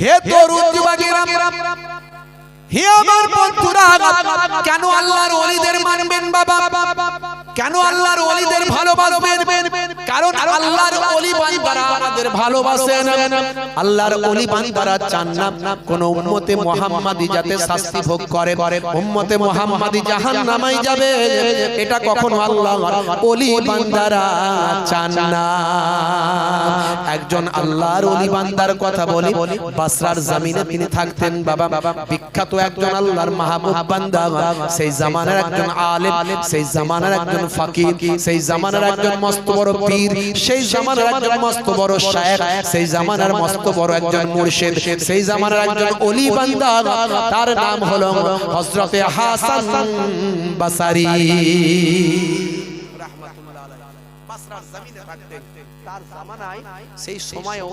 হে তরুণ যুবকেরা হে আমার বন্ধুরা, কেন আল্লাহর ওলিদের মানবেন বাবা? কেন আল্লাহর ওলিদের ভালোবাসবেন? কারণ আল্লাহর ওলি বান্দারা আমাদের ভালোবাসেন। আল্লাহর ওলি বান্দারা চান না কোন উম্মতে মুহাম্মাদি যাতে শাস্তি ভোগ করে। উম্মতে মুহাম্মাদি জাহান্নামাই যাবে। এটা কখনো আল্লাহর ওলি বান্দারা চান না। একজন আল্লাহর ওলি বান্দার কথা বলি, বাসরার জমিনে তিনি থাকতেন বাবা বাবা। বিখ্যাত একজন আল্লাহর মাহবুব বান্দা সেই জামানার একজন আলেম সেই জামানার একজন ফকির সেই জামানার একজন মস্ত বড় পীর সেই জামানার একজন মস্ত বড় শায়েখ সেই জামানার মস্ত বড় একজন মুর্শিদ সেই জামানার একজন ওলি বান্দা তার নাম হলো হযরতে হাসান বাসারি। তার জামানায় সেই সময়ও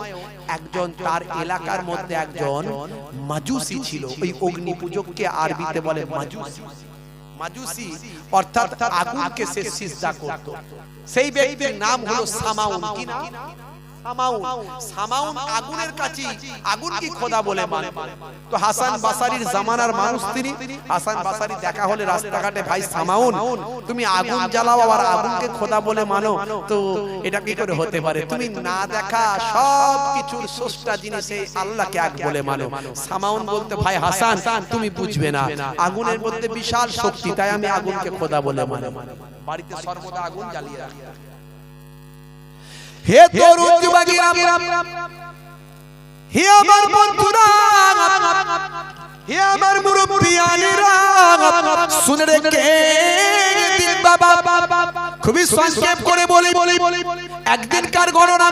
একজন তার এলাকার মধ্যে একজন মাজুসি ছিল। ওই অগ্নি পূজককে আরবিতে বলে মাজুসি। মাজুসি। অর্থাৎ আগুনকে সে সিজদা করত। সেই ব্যক্তির নাম হলো সামাউন কি নাম মানে। তুমি আগুন জ্বালাও আবার আগুনকে খোদা বলে মানো। তো এটা কি করে হতে পারে? তুমি না দেখা সব কিছুর স্রষ্টা জিনিস আল্লাহকে এক বলে মানো। সামাউন বলতে, ভাই হাসান, তুমি বুঝবে না। আগুনের মধ্যে বিশাল শক্তি, তাই আমি আগুনকে খোদা বলে মানো। বাড়িতে সর্বদা আগুন জ্বালিয়ে রাখি। হে তরুণ যুবকেরা হে আমার বন্ধুরা হে আমার মুরব্বিয়ানেরা শুনে রেখে খুবই সংক্ষেপ করে বলি বলি একদিনকার গণনা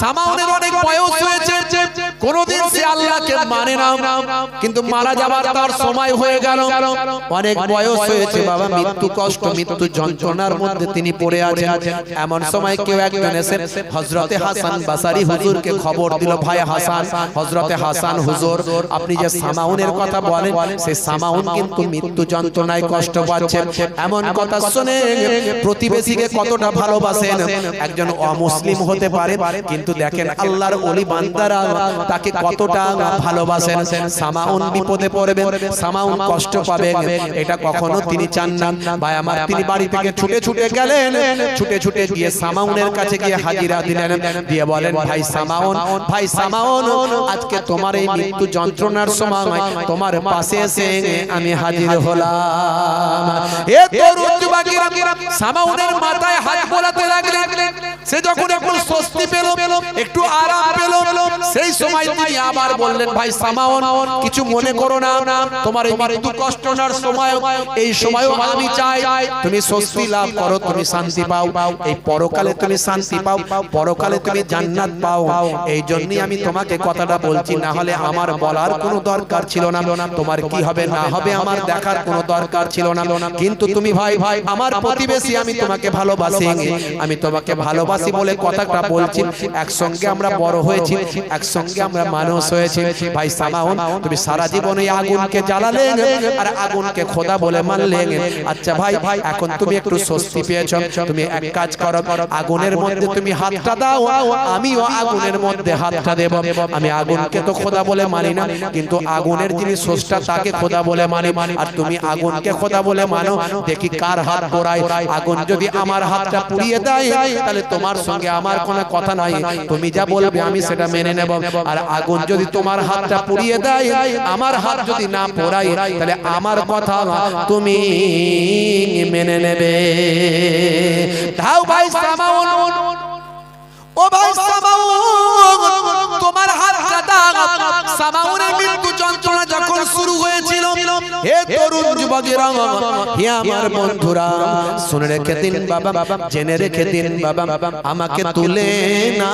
সামাউনের অনেক বয়স হয়েছে কোনদিন সে আল্লাহকে মানে না। কিন্তু মারা যাবার তার সময় হয়ে গেল। অনেক বয়স হয়েছে, বাবা, মৃত্যু কষ্ট, মৃত্যু যন্ত্রণার মধ্যে তিনি পড়ে আছেন। এমন সময় কেউ একজন এসে হজরতে হাসান বাসারি হুজুরকে খবর দিল, ভাই হাসান হজরতে হাসান হুজুর, আপনি যে সামাউনের কথা বলেন, সেই সামাউন কিন্তু মৃত্যু যন্ত্রণায় কষ্ট পাচ্ছে। এমন কথা শুনে প্রতিবেশীকে কতটা ভালোবাসেন। একজন অমুসলিম হতে পারে, কিন্তু দেখেন আল্লাহর ওলি বান্দারা তাকে কতটা ভালোবাসেন সামাউন বিপদে পড়বে সামাউন কষ্ট পাবে এটা কখনো তিনি চান না। ভাই আমার তিনি বাড়ি থেকে ছুটে ছুটে গেলেন ছুটে ছুটে গিয়ে সামাউনের কাছে গিয়ে হাজিরা দিলেন। দিয়ে বলেন ভাই সামাউন ভাই সামাউন আজকে তোমার এই মৃত্যু যন্ত্রণার সময় তোমার পাশে এসে আমি হাজির হলাম। এ তরুণ যুবকেরা সামাউনের মাথায় হাত বোলাতে লাগলেন। সে যখন একটু স্বস্তি পেল একটু আরাম পেল সেই সময় তিনি আবার বললেন, ভাই সামাউন, কিছু মনে করো না। তোমার এই মৃত্যু কষ্টনার সময়, এই সময়ও আমি চাই। তুমি স্বস্তি লাভ করো, তুমি শান্তি পাও। এই পরকালে তুমি শান্তি পাও, পরকালে তুমি জান্নাত পাও। এই জন্যই আমি তোমাকে কথাটা বলছি, না হলে আমার বলার কোনো দরকার ছিল না। তোমার কি হবে, না হবে আমার দেখার কোনো দরকার ছিল না। কিন্তু তুমি ভাই ভাই, আমার প্রতিবেশী, আমি তোমাকে ভালোবাসি। আমি তোমাকে ভালোবাসি বলে কথাটা বলছি। একসঙ্গে আমরা বড় হয়েছি, একসঙ্গে আমরা মানুষ হয়েছি। ভাই সামাউন, তুমি সারা জীবন আগুনকে জ্বালালেন আর আগুনকে খোদা বলে মানলেন আচ্ছা ভাই ভাই এখন তুমি একটু স্বস্তি পেয়েছ। তুমি এক কাজ করো, আগুনের মধ্যে তুমি হাতটা দাও। আমিও আগুনের মধ্যে হাতটা দেব। আমি আগুনকে তো খোদা বলে মানি না, কিন্তু আগুনের যিনি স্রষ্টা, তাকে খোদা বলে মানি। আর তুমি আগুনকে খোদা বলে মানো। দেখি কার হাত পোড়ায় আগুন যদি আমার হাতটা পুড়িয়ে দেয়, তাহলে তোমার সঙ্গে আমার কোনো কথা নাই। তুমি যা বলবে আমি সেটা মেনে নেব। আর আগুন যদি তোমার হাতটা পুড়িয়ে দেয়, আমার হাত যদি না পোড়াই তাহলে আমার কথা তুমি মেনে নেবে। দাও ভাই সামাউন আমাকে তুলে না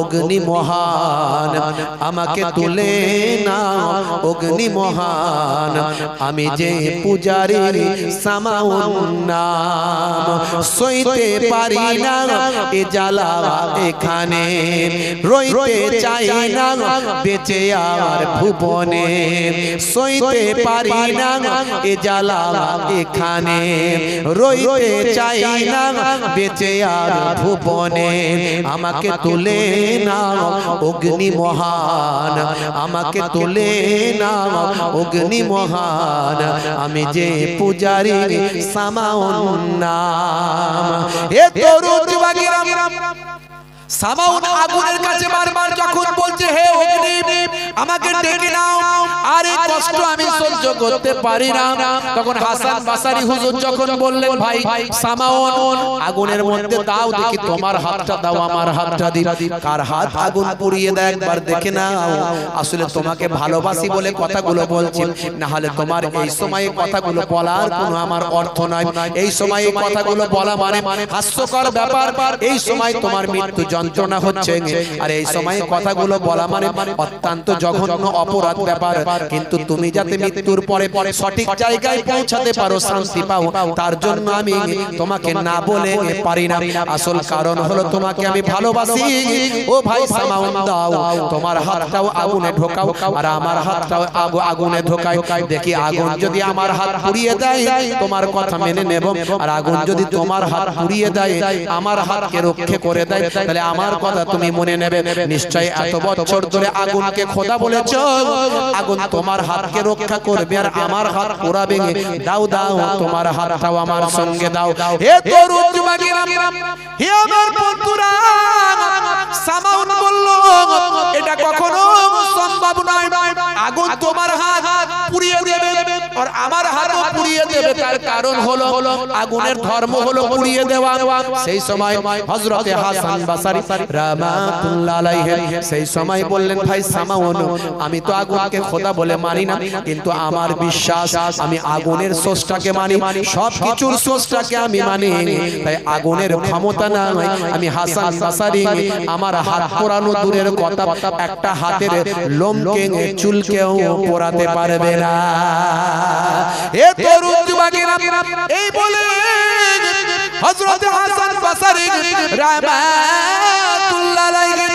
অগ্নি মহান, আমাকে তুলে না অগ্নি মহান। আমি যে পূজারি সামাউন সইতে পারি না, এ জ্বালা এখানে রইতে চাই না, বেঁচে আর ভুবনে সইতে পারি না, এ জ্বালা এখানে রইতে চাই না বেঁচে আর ভুবনে। আমাকে তুলে না অগ্নি মহান। আমাকে তুলে না অগ্নি মহান। আমি যে পূজারি সামাউন নাম। এ তরুণ বাগিরাম। সামাউন আগুনের কাছে বারবার যখন বলছে হে অগ্নি আমাকে ডেকে নাও। আর এই কষ্ট আমি সহ্য করতে পারি না। তখন হাসান বাসারি হুজুর যখন বললেন, ভাই সামাউন আগুনের মধ্যে দাও, দেখি তোমার হাতটা দাও, আমার হাতটা দি। কার হাত? আগুন পুড়িয়ে দেয় একবার, দেখে নাও। আসলে তোমাকে ভালোবাসি বলে কথাগুলো বলছি। না হলে তোমার এই সময়ে কথাগুলো বলার কোনো আমার অর্থ নয়। এই সময়ে কথাগুলো বলা মানে হাস্যকর ব্যাপার। এই সময় তোমার মৃত্যু যন্ত্রণা হচ্ছে। আর, এই সময়ে কথাগুলো বলা মানে অত্যন্ত জঘন্য অপরাধ ব্যাপার। কিন্তু তুমি যাতে মৃত্যুর পরে পরে সঠিক জায়গায় পৌঁছাতে পারো শান্তি পাও। তার জন্য আমি তোমাকে না বলে পারি না। আসল কারণ হলো তোমাকে আমি ভালোবাসি। ও ভাই সামাউন দাও। তোমার হাতটাও আগুনে ঢোকাও। আর আমার হাতটাও আগু আগুনে ঢোকাই দেখি আগুন যদি আমার হাত পুড়িয়ে দেয় তোমার কথা মেনে নেব। আর আগুন যদি তোমার হাত পুড়িয়ে দেয় আমার হাতকে রক্ষে করে দেয় তাহলে আমার কথা তুমি মনে নেবে। নিশ্চয় এত বছর ধরে আগুনকে খোদা বলেছ আগুন তোমার হাতকে রক্ষা করবে আর আমার হাত পোড়া ভেঙে দাও দাও তোমার হাতটাও আমার সঙ্গে দাও। হে তরুণ যুবকেরা হে আমার বন্ধুরা সামাউন বলল এটা কখনো সম্ভব নয়। আগুন তোমার হাত পুড়িয়ে দেবে আর আমার হাতও পুড়িয়ে দেবে। তার কারণ হলো আগুনের ধর্ম হলো পুড়িয়ে দেওয়া। সেই সময় হযরতে হাসান বাসারি রাহমাতুল্লাহ আলাইহি সেই সময় বললেন ভাই সামাউন আমি তো আগুনকে খোদা বলে মানি না কিন্তু আমার বিশ্বাস আমি আগুনের সোর্সটাকে মানি সব কিছুর সোর্সটাকে আমি মানি তাই আগুনের ক্ষমতা না আমি হাসান বাসারি আমার হাত পোড়ানো দূরের কথা একটা হাতের লোমকে চুলকেও পোড়াতে পারবে না এ তরুণ যুবকেরা, এই বলে হযরত হাসান বাসারি রাহমাতুল্লাহ আলাইহি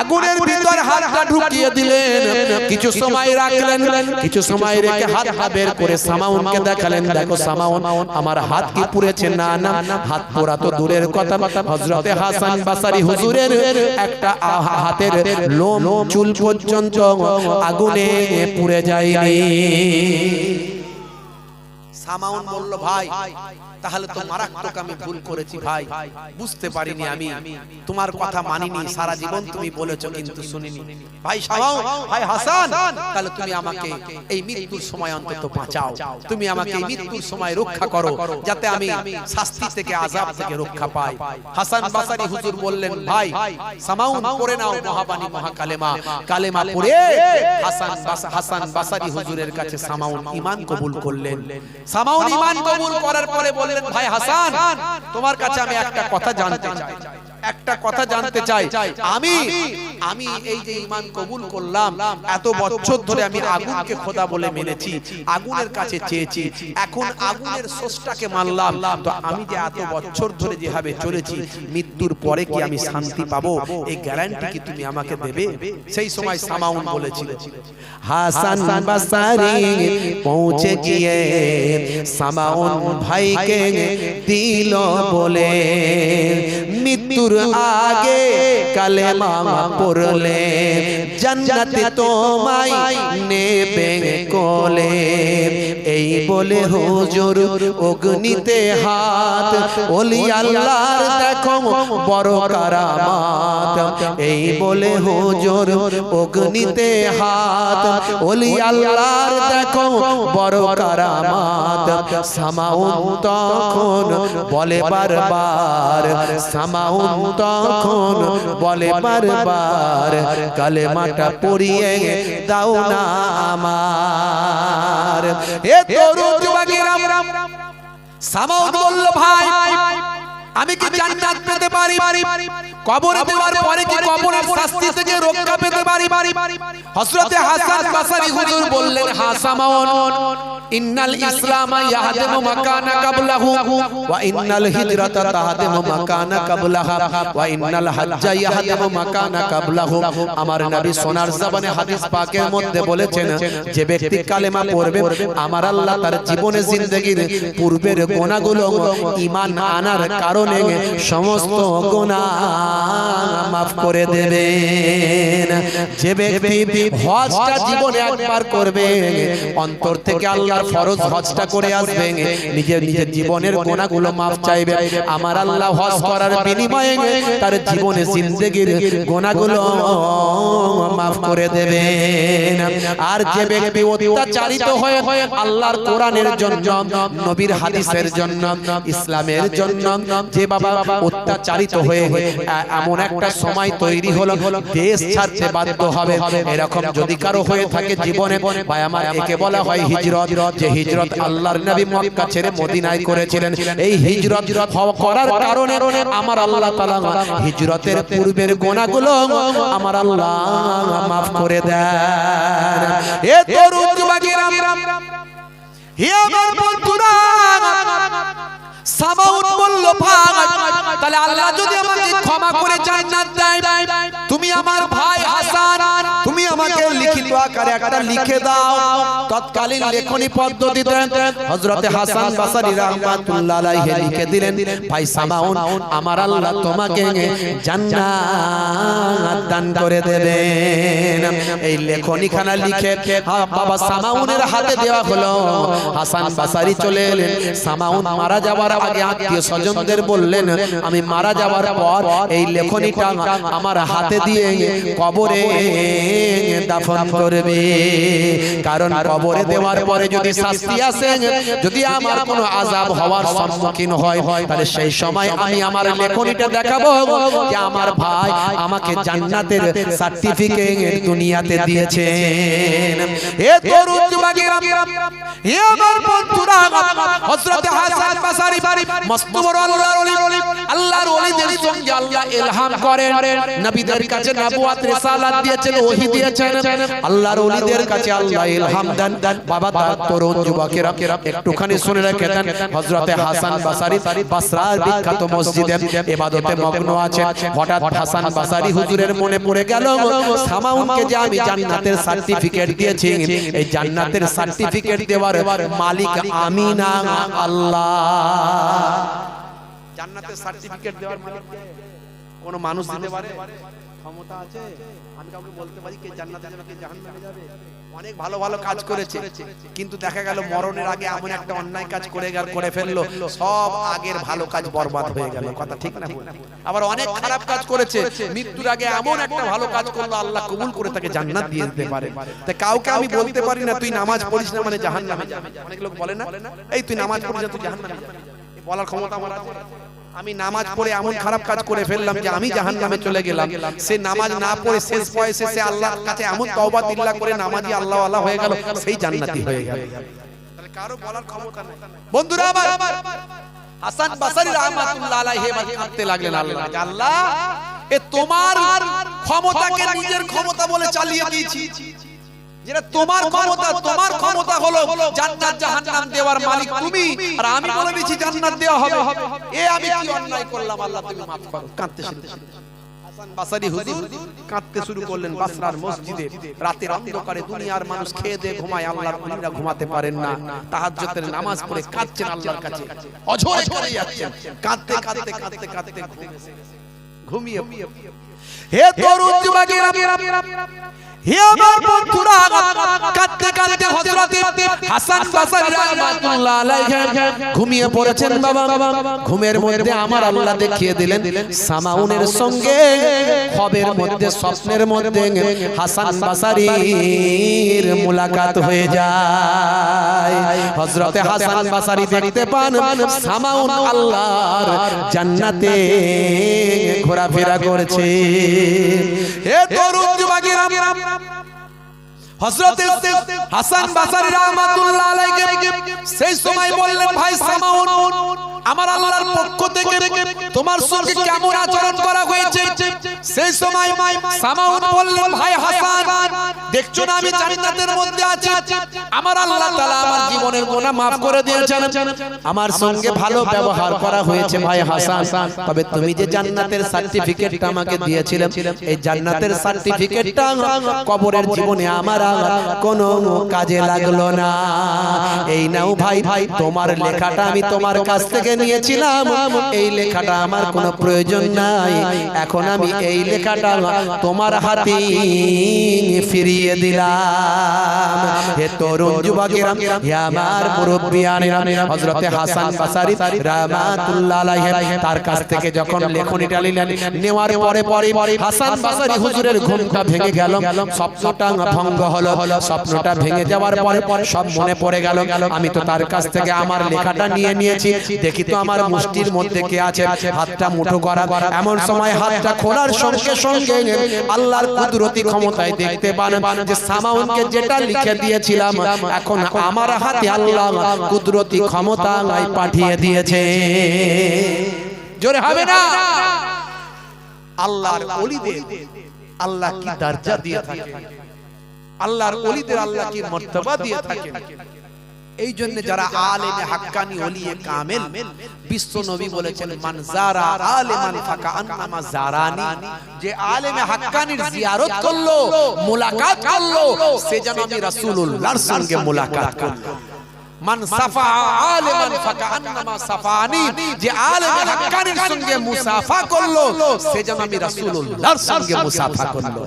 আগুনের ভিতর হাতটা ঢুকিয়ে দিলেন। কিছু সময় রাখলেন, কিছু সময় রেখে হাতটা বের করে সামাউনকে দেখালেন। দেখো সামাউন, আমার হাত কি পুড়েছে? না না, হাত পোড়া তো দূরের কথা। হযরতে হাসান বাসারি হুজুরের একটা হাতের লোম চুল পর্যন্ত আগুনে পুড়ে যায়নি। সামাউন বলল ভাই তাহলে তো মারাত্মক আমি ভুল করেছি ভাই। বুঝতে পারিনি আমি। তোমার কথা মানিনি সারা জীবন তুমি বলেছ কিন্তু শুনিনি। ভাই সামাউন ভাই হাসান তাহলে তুমি আমাকে এই মৃত্যুর সময় অন্তত বাঁচাও। তুমি আমাকে এই মৃত্যুর সময় রক্ষা করো যাতে আমি শাস্তি থেকে আযাব থেকে রক্ষা পাই। হাসান বাসারি হুজুর বললেন ভাই সামাউন পড়ে নাও মহাবাণী মহাকালেমা। কালেমা পড়ে হাসান বাসা- হাসান বাসারি হুজুরের কাছে সামাউন ঈমান কবুল করলেন সামাউন ঈমান কবুল করার পরে বললেন ভাই হাসান তোমার কাছে আমি একটা কথা জানতে চাই একটা কথা জানতে চাই। আমি আমি এই যে ঈমান কবুল করলাম এত বছর ধরে আমি আগুনকে খোদা বলে মেনেছি আগুনের কাছে চেয়েছি এখন আগুনের সোর্সটাকে মানলাম। তো আমি যে এত বছর ধরে যেভাবে চলেছি মৃত্যুর পরে কি আমি শান্তি পাবো? এই গ্যারান্টি কি তুমি আমাকে দেবে? সেই সময় সামাউন বলেছিল। হাসান বাসারি পৌঁছে গিয়ে সামাউন ভাইকে দিল বলে মৃত্যুর আগে কালেমা পড়লে জান্নাতে তোমায় নেবে কোলে। এই বলে হুজুর অগ্নিতে হাত ওলি আল্লাহর দেখো বড় কারামাত। এই বলে হুজুর অগ্নিতে হাত ওলি আল্লাহর দেখো বড় কারামাত। সামাউন তখন বলে বারবার। সামাউন তখন বলে বারবার। কালেমাটা পড়িয়ে দাও না আমার। এ তরুণ রাম সামাউন বলল ভাই আমি কি জান্নাত পেতে পারি? কবরে দেওয়ার পরে কি কবরের শাস্তি থেকে রক্ষা পেতে সামাউনের বাড়ি বাড়ি। হযরতে হাসান বাসারি হুজুর বললেন ইন্নাল ইসলামা ইয়াহদিমু মাকানা কাবলাহু ওয়া ইন্নাল হিজরাতা তাহদিমু মাকানা কাবলাহা ওয়া ইন্নাল হাজ্জা ইয়াহদিমু মাকানা কাবলাহু। আমার নবী সোনার জবানে হাদিস পাকের মধ্যে বলেছেন যে ব্যক্তি কালেমা পড়বে আমার আল্লাহ তার জীবনে জিন্দেগির পূর্বের গোনাগুলো ঈমান আনার কারণে সমস্ত গোনা মাফ করে দেবেন যে ব্যক্তি হজটা জীবনে একবার করবে, অন্তর থেকে আল্লাহর ফরজ হজটা করে আসবে, নিজের নিজের জীবনের গোনাগুলো মাফ চাইবে। আমার আল্লাহ হজ করার বিনিময়ে তার জীবনে জিন্দেগির গোনাগুলো মাফ করে দেবেন। আর যে ব্যক্তি অত্যাচারিত হয়ে আল্লাহর কোরআনের জন্য, নবীর হাদিসের জন্য, ইসলামের জন্য যে বাবা অত্যাচারিত হয়ে, এমন একটা সময় তৈরি হলো, দেশ ছাড়তে বাধ্য হবে। এরকম যদি কারও হয়ে থাকে জীবনে, ভাই, আমার একে বলা হয় হিজরত, যে হিজরত আল্লাহর নবী মক্কা ছেড়ে মদিনায় করেছিলেন। এই হিজরত করার কারণে আমার আল্লাহ তাআলা হিজরতের পূর্বের গোনাগুলো আমার আল্লাহ মাফ করে দেন। এ তরুণ যুবকেরা, হে আমার বন্ধুরা তাহলে আল্লাহ যদি আমাকে ক্ষমা করে জান্নাত দেয় তুমি আমার ভাই হাসান লিখে দাও। তৎকালীন পদ্ধতিতে হযরতে হাসান রাহমাতুল্লাহ আলাইহি লিখে দিলেন, ভাই সামাউন, আমার আল্লাহ তোমাকে জান্নাত দান করে দেবেন। এই লিখে বাবা সামাউনের হাতে দেওয়া হলো। হাসান চলে এলেন। সামাউন মারা যাওয়ার আগে আত্মীয় স্বজনদের বললেন, আমি মারা যাওয়ার পর এই লেখনীটা আমার হাতে দিয়ে কবরে দাফন করবে। কারণ কবরে দেওয়ার পরে যদি শাস্তি আসে যদি আমার কোনো আজাব হওয়ার সম্মুখীন হয় তাহলে সেই সময় আমি আমার লেখনিটা দেখাবো যে আমার ভাই আমাকে জান্নাতের সার্টিফিকেট দুনিয়াতে দিয়েছেন। এ তরুণ একটুখানি শুনে রেখে দেন। হযরত হাসান বাসারি, বাসরার বিখ্যাত মসজিদে ইবাদতে মগ্ন আছেন। হঠাৎ হাসান বাসারি হুজুরের মনে পড়ে গেল, সামাউনকে যে আমি জান্নাতের সার্টিফিকেট দিয়েছি, এই জান্নাতের সার্টিফিকেট দেওয়ার মালিক আমি না আল্লাহ। জান্নাতের সার্টিফিকেট দেওয়ার মালিক কোন মানুষ দিতে পারে? ক্ষমতা আছে? আমি কাউকে বলতে পারি কে জান্নাতে যাবে কে জাহান্নামে যাবে। অনেক ভালো ভালো কাজ করেছে। কিন্তু দেখা গেল মরণের আগে এমন একটা অন্যায় কাজ করে গেল, করে ফেলল। সব আগের ভালো কাজ বরবাদ হয়ে গেল। কথা ঠিক না আবার অনেক খারাপ কাজ করেছে। মৃত্যুর আগে এমন একটা ভালো কাজ করল, আল্লাহ কবুল করে তাকে জান্নাত দিয়ে দিতে পারে। তা কাউকে আমি বলতে পারি না, তুই নামাজ পড়িস না মানে জাহান্নামে যাবে। অনেক লোক বলে না, এই তুই নামাজ পড়িস না, তুই জাহান্নামে যাবে। বলার ক্ষমতা আমার আছে। আমি নামাজ পড়ে এমন খারাপ কাজ করে ফেললাম যে আমি জাহান নামে চলে গেলাম। সে নামাজ না পড়ে শেষ বয়সে সে আল্লাহর কাছে এমন তওবা দিল্লা করে নামাজি আল্লাহ আল্লাহ হয়ে গেল সেই জান্নাতি হয়ে গেল। তাহলে কারও বলার ক্ষমতা নেই। বন্ধুরা আমার হাসান বাসারি রাহমাতুল্লাহ আলাইহি এবার কাঁদতে লাগলেন আল্লাহ। আল্লাহ এ তোমার ক্ষমতাকে নিজের ক্ষমতা বলে চালিয়ে দিয়েছি। যেটা তোমার ক্ষমতা তোমার ক্ষমতা হলো জান্নাত জাহান্নাম দেওয়ার মালিক তুমি আর আমি বলে দিচ্ছি জান্নাত দেওয়া হবে এ আমি কি অন্যায় করলাম আল্লাহ তুমি মাফ করো কাঁদতে শুরু হাসান বাসারি হুজুর কাঁদতে শুরু করলেন বাসরার মসজিদে রাতের অন্ধকারে দুনিয়ার মানুষ খেয়ে দিয়ে ঘুমায় আল্লাহর ওলিরা ঘুমাতে পারেন না তাহাজ্জুদের নামাজ পড়ে কাঁদছেন আল্লাহর কাছে অঝরে করে যাচ্ছেন কাঁদতে কাঁদতে কাঁদতে কাঁদতে ঘুম এসে গেছে। ঘুমিয়ে হে তরুণ যুবকেরা হে আমার বন্ধুরা, কাঁদতে কাঁদতে হাসান আলাইহি ঘুমিয়ে পড়েছেন বাবা। ঘুমের মধ্যে আমার আল্লাহ দেখিয়ে দিলেন, সামাউনের সঙ্গে, খবের মধ্যে, স্বপ্নের মধ্যে হাসান বাসারির মুলাকাত হয়ে যায়। হযরতে হাসান বাসারি দেখতে পান, সামাউন আল্লাহর জান্নাতে ঘোরাফেরা করছে। হে তরুণ যুবকেরা হযরতে হাসান বাসারি রাহমাতুল্লাহ আলাইহি সেই সময় বললেন ভাই সামাউন আমার আল্লাহর পক্ষ থেকে তোমার সঙ্গে কেমন আচরণ করা হয়েছে? সেই সময় সামাউন বললেন, ভাই হাসান, দেখছ না আমি জান্নাতের মধ্যে আছি? আমার আল্লাহ তাআলা আমার জীবনের গুনাহ maaf করে দিয়েছেন। আমার সঙ্গে ভালো ব্যবহার করা হয়েছে, ভাই হাসান। তবে তুমি যে জান্নাতের সার্টিফিকেটটা আমাকে দিয়েছিলে, এই জান্নাতের সার্টিফিকেটটা কবরের জীবনে আমার আর কোনো কাজে লাগল না। এই নাও ভাই ভাই, তোমার লেখাটা আমি তোমার কাছ থেকে নিয়েছিলাম, এই লেখাটা আমার কোনো প্রয়োজন নাই। এখন আমি এই লেখাটা তোমার হাতে ফিরিয়ে দিলাম। হে তরুণ যুবকেরা হে আমার মুরব্বিয়ানেরা হযরতে হাসান বাসারি রাহমাতুল্লাহ আলাইহি তার কাছ থেকে যখন লেখনীটা নিলেন নেওয়ার পরে পরে হাসান বাসারি হুজুরের ঘুমটা ভেঙে গেল স্বপ্নটা ভঙ্গ হলো স্বপ্নটা ভেঙে যাওয়ার পরে সব মনে পড়ে গেল আমি তো তার কাছ থেকে আমার লেখাটা নিয়ে নিয়েছি দেখি তো আমার মুষ্টির মধ্যে কে আছে হাতটা মুঠো করা এমন সময় হাতটা খোলার সঙ্গে সঙ্গে আল্লাহর কুদরতি ক্ষমতায় দেখতে পান যে সামাউনকে যেটা লিখে দিয়েছিলাম এখন আমার হাতে আল্লাহ কুদরতি ক্ষমতায় পাঠিয়ে দিয়েছে। জোরে হবে না? আল্লাহর ওলিদের আল্লাহ কি দরজা দিয়ে থাকে? আল্লাহর ওলিদের আল্লাহ কি মর্তবা দিয়ে থাকে? এই জন্য যারা আলেমে হাক্কানি ওলিয়ে কামেল বিশ্ব নবী বলেছেন মান জারা আলেমান ফাকা আন্নামা জারানি যে আলেমে হাক্কানির জিয়ারত করল মুলাকাত করল সে যেন আমি রাসূলুল্লাহর সঙ্গে মুলাকাত করল। মান সাফা আলেমান ফাকা আন্নামা সাফানি যে আলেমে হাক্কানির সঙ্গে মুসাফা করল সে যেন আমি রাসূলুল্লাহর সঙ্গে মুসাফা করল।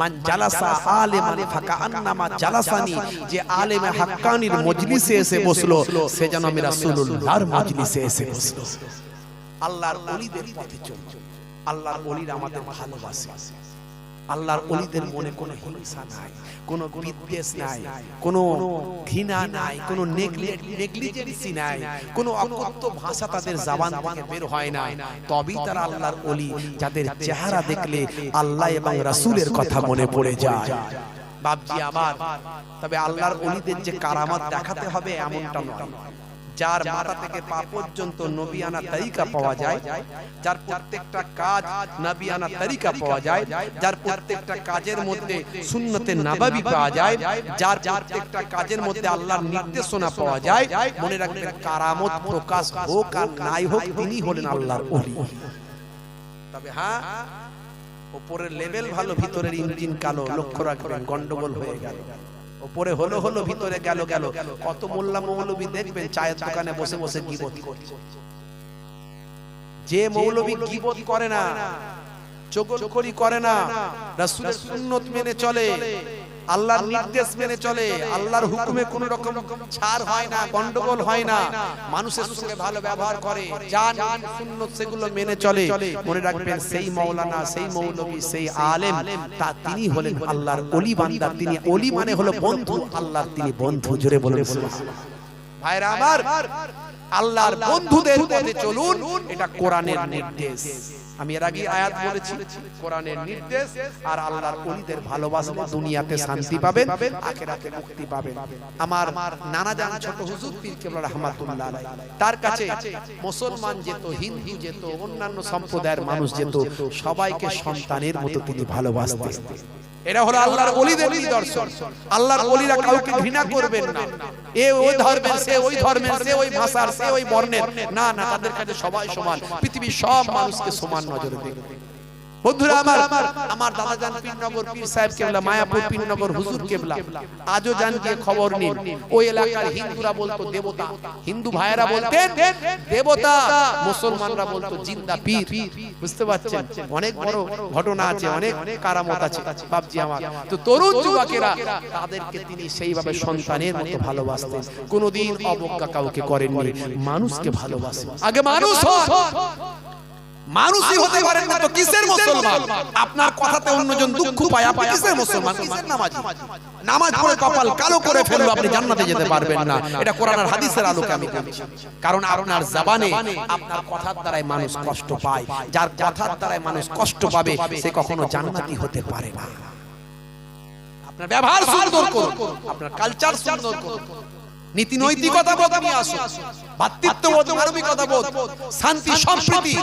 মান জালাসা আলেমান ফাকা আন্নামা জালাসানি। যে আলেমে হাক্কানির মজলিসে এসে বসল সে যেন আমি রাসূলুল্লাহর মজলিসে এসে বসল। আল্লাহর ওলিদের পথে চলছে আল্লাহর ওলিরা আমাদের ভালোবাসে। আল্লাহর ওলিদের মনে কোনো হিংসা নাই কোনো বিদ্বেষ নাই কোনো ঘৃণা নাই কোনো নেগলিজেন্সি নাই কোনো অকথ্য ভাষা তাদের জবান থেকে বের হয় না। তবেই তারা আল্লাহর অলি যাদের চেহারা দেখলে আল্লাহ এবং রাসূলের কথা মনে পড়ে যায়। বাপজি আমার তবে আল্লাহর অলিদের যে কারামাত দেখাতে হবে এমনটা নয়। যার মাথা থেকে পা পর্যন্ত নবিয়ানা তরিকা পাওয়া যায় যার প্রত্যেকটা কাজ নবিয়ানা তরিকা পাওয়া যায় যার প্রত্যেকটা কাজের মধ্যে সুন্নতে নাবাবি পাওয়া যায় যার প্রত্যেকটা কাজের মধ্যে আল্লাহর নির্দেশনা পাওয়া যায় মনে রাখবেন কারামত প্রকাশ হোক আর নাই হোক তিনি হলেন আল্লাহর ওলি। তবে হ্যাঁ উপরের লেভেল ভালো ভিতরের ইঞ্জিন কালো লক্ষ্য রাখবেন গন্ডগোল হয়ে গেল। উপরে হলো হলো, ভিতরে গেল গেল। কত মোল্লা মৌলবি দেখবেন চায়ের দোকানে বসে বসে গিবত যে মৌলবী গিবত করে না চোখ করে না, রাসূলের সুন্নত মেনে চলে। আল্লাহর নির্দেশ মেনে চলে আল্লাহর হুকুমে কোন রকম ছাড় হয় না গন্ডগোল হয় না। মানুষের সঙ্গে ভালো ব্যবহার করে যা নিয়ম সুন্নত সেগুলো মেনে চলে। মনে রাখবেন সেই মাওলানা সেই মৌলবী সেই আলেম তা তিনি হলেন আল্লাহর ওলি বান্দা তিনি ওলি মানে হলো বন্ধু আল্লাহর তিনি বন্ধু জোরে বলেন সুবহানাল্লাহ। ভাইরা আমার আল্লাহর বন্ধুদের পথে চলুন এটা কোরআনের নির্দেশ। আমি এর আগে আয়াত বলেছি, কোরআনের নির্দেশ আর আল্লাহর ওলিদের ভালোবাসলে দুনিয়াতে শান্তি পাবেন, আখেরাতে মুক্তি পাবেন। আমার নানা জান ছোট হুজুর পীর কেবল রহমাতুল্লাহ তার কাছে মুসলমান যেত, হিন্দু যেত, অন্যান্য সম্প্রদায়ের মানুষ যেত, সবাইকে সন্তানের মতো তিনি ভালোবাসতেন। এটা হলো আল্লাহর অলিদের নিদর্শন। আল্লাহর অলিরা কাউকে ঘৃণা করবেন না। এ ওই ধর্মের, সে ওই ধর্মের, সে ওই ভাষার, সে ওই বর্ণের। না না, তাদের কাছে সবাই সমান। পৃথিবীর সব মানুষকে সমান নজরে দেখবে বন্ধুরা আমার আমার দাদা জান পীরনগর পীর সাহেব কেবলা মায়াপুর পীরনগর হুজুর কেবলা। আজও জান গিয়ে খবর নিন। ওই এলাকার হিন্দুরা বলতো দেবতা। হিন্দু ভাইয়েরা বলতেন দেবতা। মুসলমানরা বলতো জিন্দা পীর। বুঝতে পারছেন? অনেক বড় ঘটনা আছে অনেক কারামত আছে বাপজি আমার। তো তরুণ যুবকেরা তাদেরকে তিনি সেইভাবে সন্তানের মতো ভালোবাসতেন। কোনোদিন অবজ্ঞা কাউকে করেননি। মানুষকে ভালোবাসেন। আগে মানুষ হন। মানুষই হতে পারেন না তো কিসের মুসলমান? আপনার কথাতে অন্যজন দুঃখ পায় আপনি কিসের মুসলমান? কিসের নামাজি? নামাজ পড়ে কপাল কালো করে ফেলল আপনি জান্নাতে যেতে পারবেন না। এটা কোরআন আর হাদিসের আলোকে আমি বলছি কারণ আপনার জবানে আপনার কথার দ্বারাই মানুষ কষ্ট পায়। যার কথার দ্বারাই মানুষ কষ্ট পাবে সে কখনো জান্নাতি হতে পারে না। আপনার ব্যবহার সুন্দর করুন। আপনার কালচার সুন্দর করুন। নীতি নৈতিকতা বোধ নিয়ে আসুন ভাতৃত্ববোধ মানবিকতা বোধ শান্তি সম্প্রীতি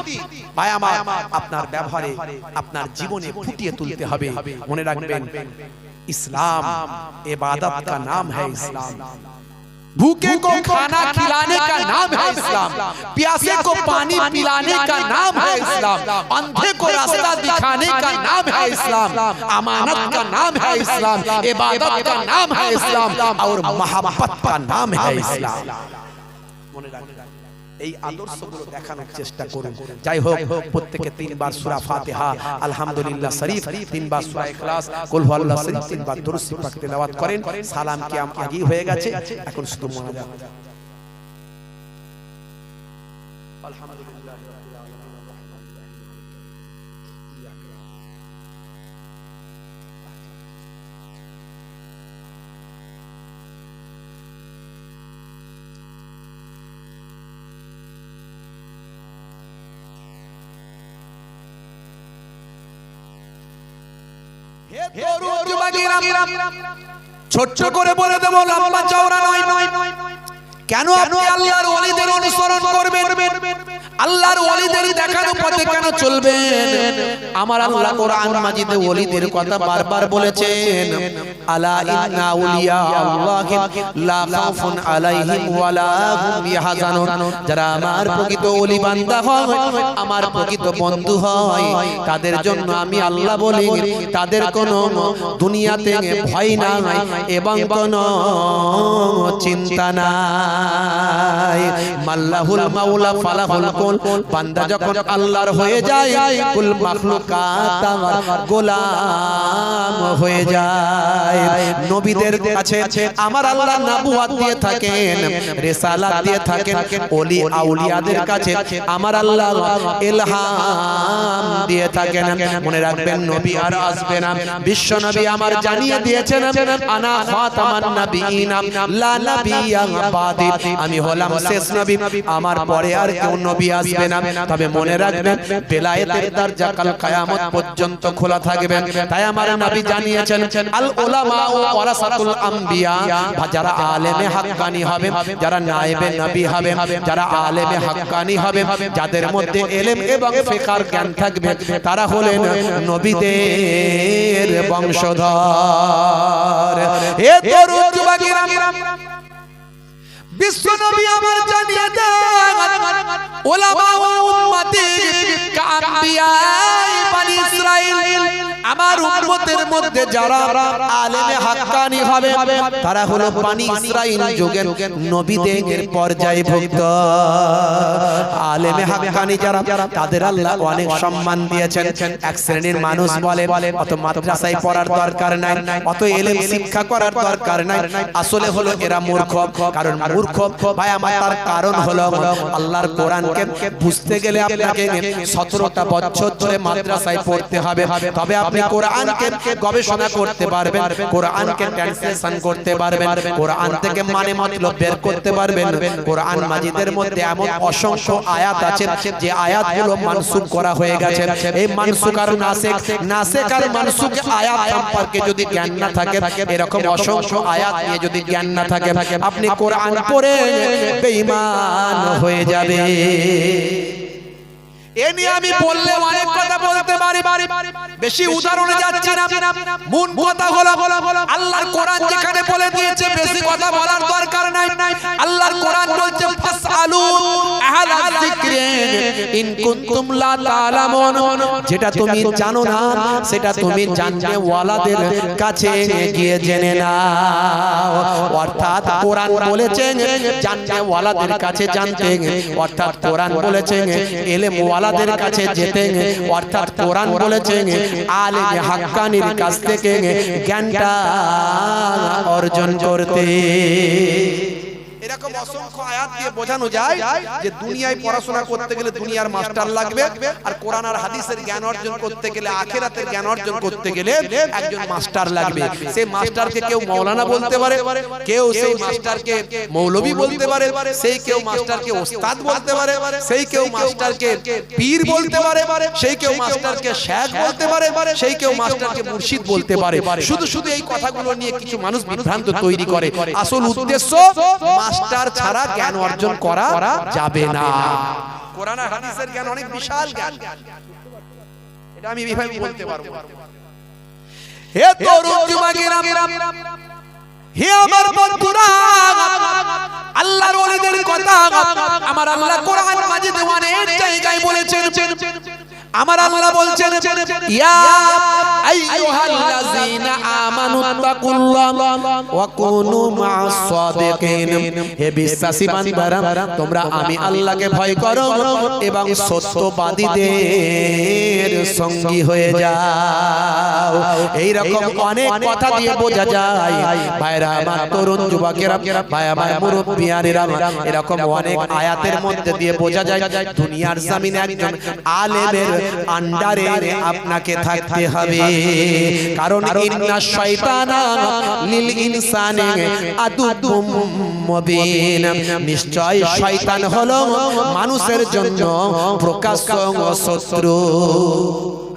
ভাই আমার আপনার ব্যবহারে আপনার জীবনে ফুটিয়ে তুলতে হবে মনে রাখবেন इस्लाम इबादत का नाम है इस्लाम भूखे को खाना खिलाने का नाम है इस्लाम प्यासे को पानी पिलाने का नाम है इस्लाम अंधे को रास्ता दिखाने का नाम है इस्लाम अमानत का नाम है इस्लाम इबादत का नाम है इस्लाम और महाबत का नाम है इस्लाम এই আদর্শগুলো দেখানোর চেষ্টা করুন। যাই হোক প্রত্যেকে তিনবার সূরা ফাতিহা আলহামদুলিল্লাহ শরীফ তিনবার সূরা ইখলাস কুল হুয়াল্লাহ শরীফ তিনবার দুরূদ শরীফ পাক তেলাওয়াত করেন সালাম কি আম আগেই হয়ে গেছে এখন শুধু মোনাজাত আলহামদুলিল্লাহ। ছোট্ট করে বলে দেবো লম্বা চওড়া নয়। কেন আপনি আল্লাহর ওলিদের অনুসরণ করবেন? আল্লাহর ওলিদের দেখানো পথে কেন চলবেন? আমার আল্লাহ কোরআন মাজিদে ওলিদের কথা বারবার বলেছেন, আলা ইন্না আউলিয়া আল্লাহি লা খাউফুন আলাইহিম ওয়ালা হুম ইয়াহজানুন। যারা আমার প্রকৃত ওলি বান্দা হয়, আমার প্রকৃত বন্ধু হয়, তাদের জন্য আমি আল্লাহ বলি, তাদের কোনো দুনিয়াতে ভয় নাই এবং কোনো চিন্তা নাই। মাল্লাহুল মাওলা, ফালাহুল বান্দা যখন আল্লাহর হয়ে যায় কুল মাখলুকাত আমার গোলাম হয়ে যায়। নবীদের কাছে আমার আল্লাহ নবুয়াত দিয়ে থাকেন রিসালাত দিয়ে থাকেন ওলি আউলিয়াদের কাছে আমার আল্লাহ ইলহাম দিয়ে থাকেন। মনে রাখবেন নবী আর আসবে না। বিশ্ব নবী আমার জানিয়ে দিয়েছেন আনা খাতামান নবীনা লা নবিয়া বাদি আমি হলাম শেষ নবী। আমার পরে আর কেউ নবী আসবে না। তবে মনে রাখবেন, বেলায়েতের দরজা কাল কিয়ামত পর্যন্ত খোলা থাকবে। তাই আমার নবী জানিয়েছেন, আল উলামা ওয়ারাসাতুল আম্বিয়া, যারা আলেমে হাক্কানি হবে, যারা নায়েবে নবী হবে, যারা আলেমে হাক্কানি হবে, যাদের মধ্যে এলেম এবং ফিকার জ্ঞান থাকবে, তারা হলেন নবীদের বংশধর। যুবকেরা বিশ্ব নবী আমার জানিয়ে দেন ওলামা ইসরাইল, আমার উম্মতের মধ্যে যারা আলেমে হাক্কানি হবে, তারা হলো ইসরাইল যুগের নবীদের আলেমে হাক্কানি যারা, তাদের আল্লাহ অনেক সম্মান দিয়েছেন। এক শ্রেণির মানুষ বলে, অত মাদ্রাসায় পড়ার দরকার নাই, অত এলেম শিক্ষা করার দরকার নাই। আসলে হলো এরা মূর্খ, কারণ মূর্খ ভাই আমার তার কারণ হলো আল্লাহর কোরআনকে বুঝতে গেলে আপনাকে সতেরোটা বছর ধরে মাদ্রাসায় পড়তে হবে। তবে আপনি কোরআনকে গবেষণা করতে পারবেন কোরআনকে ট্রান্সলেশন করতে পারবেন কোরআন থেকে মানে মতলব বের করতে পারবেন। কোরআন মাজিদের মধ্যে এমন অসংখ্য আয়াত আছে যে আয়াতগুলো মানসুখ করা হয়ে গেছে। এই মানসুখ আর নাসিক নাসিক আর মানসুখ আয়াত সম্পর্কে যদি জ্ঞান না থাকে এরকম অসংখ্য আয়াত নিয়ে যদি জ্ঞান না থাকে আপনি কোরআন পড়ে বেঈমান হয়ে যাবে। এ নিয়ে আমি বললে অনেক কথা বলতে পারি বেশি উদাহরণে যাচ্ছি না। মূল কথা হলো আল্লাহর কোরআন যেখানে বলে দিয়েছে বেশি কথা বলার দরকার নাই। আল্লাহর কোরআন বলছে ফাসআলু আহলা যিকরি। ইন কুনতুম লা তাআলামুন যেটা তুমি জানো না সেটা তুমি জানতে ওয়ালাদের কাছে গিয়ে জেনে নাও। অর্থাৎ কোরআন বলেছে জানতে ওয়ালাদের কাছে জানতে অর্থাৎ কোরআন বলেছে এলেম ওয়ালাদের কাছে যেতে অর্থাৎ কোরআন বলেছে আলেম হাক্কানির কাছ থেকে জ্ঞানটা অর্জন করতে। এরকম অসংখ্য আয়াত দিয়ে বোঝানো যায় যে দুনিয়ায় পড়াশোনা করতে গেলে দুনিয়ার মাস্টার লাগবে আর কোরআন আর হাদিসের জ্ঞান অর্জন করতে গেলে আখেরাতের জ্ঞান অর্জন করতে গেলে একজন মাস্টার লাগবে। সেই মাস্টারকে কেউ মৌলানা বলতে পারে কেউ সেই মাস্টারকে মৌলভী বলতে পারে সেই কেউ মাস্টারকে ওস্তাদ বলতে পারে সেই কেউ মাস্টারকে পীর বলতে পারে সেই কেউ মাস্টারকে শেখ বলতে পারে সেই কেউ মাস্টারকে মুর্শিদ বলতে পারে। শুধু শুধু এই কথাগুলো নিয়ে কিছু মানুষ বিভ্রান্ত তৈরি করে আসল উদ্দেশ্য মাস্টার ছাড়া জ্ঞান অর্জন করা যাবে না। কোরআন আর হাদিসের জ্ঞান অনেক বিশাল জ্ঞান। এটা আমি এইভাবে বলতে পারব। হে তরুণ যুবকেরা হে আমার বন্ধুরা আল্লাহর ওলিদের কথা আমার আল্লাহ কোরআন মাজিদে অনেক জায়গায় বলেছেন। আমার আল্লাহ বলছেন ইয়া আইয়ুহাল্লাযীনা ওয়া কুনু মা'আস সাদিকিন হে বিশ্বাসী বান্দারা তোমরা আমি আল্লাহকে ভয় করো এবং সত্যবাদীদের সঙ্গী হয়ে যাও। এই রকম অনেক কথা দিয়ে বোঝা যায়। ভাইরা আমার তরুণ যুবকেরা ভাই আমার মুরব্বিয়ানেরা এরকম অনেক আয়াতের মধ্যে দিয়ে বোঝা যায় দুনিয়ার জামিনে একজন আলেমের আন্ডারে আপনাকে থাকতে হবে। কারণ ইন্না শয়তানা লিল ইনসানি আদুদুম মুবিন। নিশ্চয় শয়তান হলো মানুষের জন্য প্রকাশ্য শত্রু।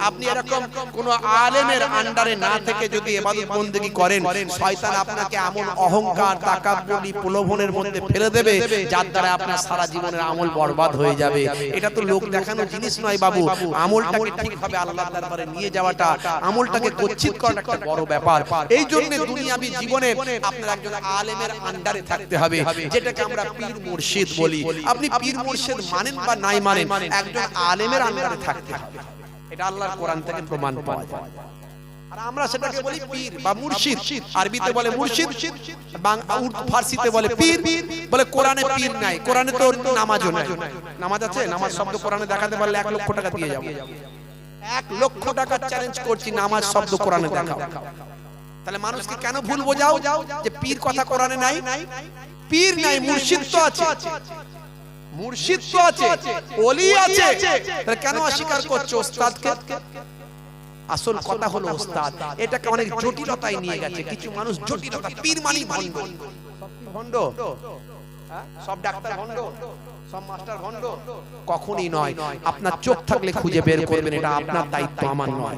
আপনি এরকম কোন আলেমের আন্ডারে না থেকে যদি এবাদত বন্দেগী করেন, শয়তান আপনাকে এমন অহংকার তাকাবলি প্রলোভনের মধ্যে ফেলে দেবে, যার দ্বারা আপনার সারা জীবনের আমল বরবাদ হয়ে যাবে। এটা তো লোক দেখানো জিনিস নয় বাবু। আমলটাকে ঠিকভাবে আল্লাহর দরবারে নিয়ে যাওয়াটা, আমলটাকে কুচ্ছিত করা একটা বড় ব্যাপার। এই জন্য দুনিয়াবি জীবনে আপনার একজন আলেমের আন্ডারে থাকতে হবে, যেটাকে আমরা পীর মুর্শিদ বলি। আপনি পীর মুর্শিদ মানেন বা নাই মানেন, একজন আলেমের আন্ডারে থাকতে হবে। এটা আল্লাহর কোরআন থেকে প্রমাণ পাওয়া যায়। আর আমরা সেটাকে বলি পীর বা মুর্শিদ। আরবিতে বলে মুর্শিদ। বাংলা উর্দু ফার্সিতে বলে পীর। বলে কোরআনে পীর নাই। কোরআনে তো নামাজও নাই। নামাজ আছে? নামাজ শব্দ কোরআনে দেখাতে পারলে এক লক্ষ টাকা দিয়ে যাব। এক লক্ষ টাকা চ্যালেঞ্জ করছি নামাজ শব্দ কোরআনে দেখাও। তাহলে মানুষকে কেন ভুল বোঝাও? যে পীর কথা কোরআনে নাই? পীর নাই মুর্শিদ তো আছে। মুর্শিদ তো আছে ওলি আছে। তাহলে কেন অস্বীকার করছ ওস্তাদকে? আসল কথা হলো ওস্তাদ। এটাকে অনেক জটিলতায় নিয়ে গেছে। কিছু মানুষ জটিলতা পীর মানি ভণ্ড। ভণ্ড। হ্যাঁ? সব ডাক্তার ভণ্ড? সব মাস্টার ভণ্ড? কখনই নয়। আপনার চোখ থাকলে খুঁজে বের করবেন। এটা আপনার দায়িত্ব আমার নয়।